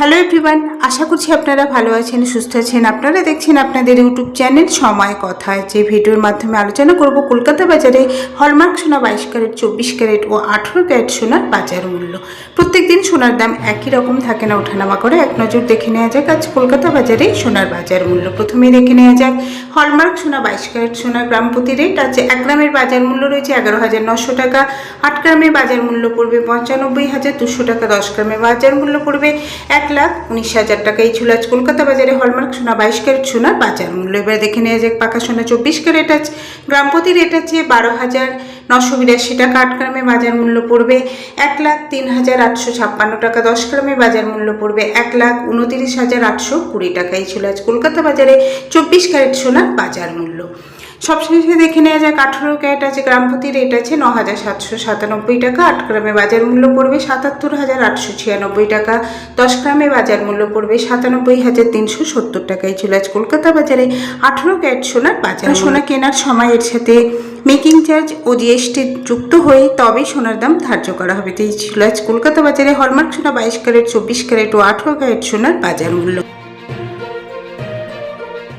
Hello everyone আশা করছি আপনারা ভালো আছেন, সুস্থ আছেন। আপনারা দেখছেন আপনাদের ইউটিউব চ্যানেল সময় কথায় যে ভিডিওর মাধ্যমে আলোচনা করব কলকাতা বাজারে হলমার্ক সোনা বাইশ ক্যারেট, চব্বিশ ক্যারেট ও আঠেরো ক্যারেট সোনার বাজার মূল্য। প্রত্যেক দিন সোনার দাম একই রকম থাকে না, ওঠানামা করে এক নজর দেখে নেওয়া যাক। আজ কলকাতা বাজারে সোনার বাজার মূল্য প্রথমে দেখে নেওয়া যাক। হলমার্ক সোনা, বাইশ ক্যারেট সোনা, গ্রাম প্রতি রেট আছে এক গ্রামের বাজার মূল্য রয়েছে এগারো হাজার নশো টাকা। আট গ্রামের বাজার মূল্য পড়বে পঞ্চানব্বই হাজার দুশো টাকা। দশ গ্রামের বাজার মূল্য পড়বে এক লাখ উনিশ হাজার টাকা। এই ছিল আজ কলকাতা বাজারে হলমার্ক সোনা, বাইশ ক্যারেট সোনার বাজার মূল্য। এবার দেখে নেওয়া যাক পাকা সোনা, চব্বিশ ক্যারেট আছে। গ্রাম প্রতি রেট আছে বারো হাজার নশো বিরাশি টাকা আট গ্রামে বাজার মূল্য পড়বে এক লাখ তিন হাজার আটশো ছাপ্পান্ন টাকা, দশ গ্রামে বাজার মূল্য পড়বে এক লাখ উনতিরিশ হাজার আটশো কুড়ি টাকাই ছিল আজ কলকাতা বাজারে চব্বিশ ক্যারেট সোনার বাজার মূল্য। সবশেষে দেখে নেওয়া যাক, আঠেরো ক্যারেট আছে গ্রামপতি রেট আছে ন হাজার সাতশো সাতানব্বই টাকা, আট গ্রামে বাজার মূল্য পড়বে সাতাত্তর হাজার আটশো ছিয়ানব্বই টাকা, দশ গ্রামে বাজার মূল্য পড়বে সাতানব্বই হাজার তিনশো সত্তর টাকায় ছিল আজ কলকাতা বাজারে আঠেরো ক্যারেট সোনার বাজার সোনা কেনার সময় এর সাথে মেকিং চার্জ ও জিএসটি যুক্ত হয়ে তবেই সোনার দাম ধার্য করা হবে। তো এই ছিল আজ কলকাতা বাজারে হলমার্ক সোনা বাইশ ক্যারেট, চব্বিশ ক্যারেট ও আঠারো ক্যারেট সোনার বাজার মূল্য।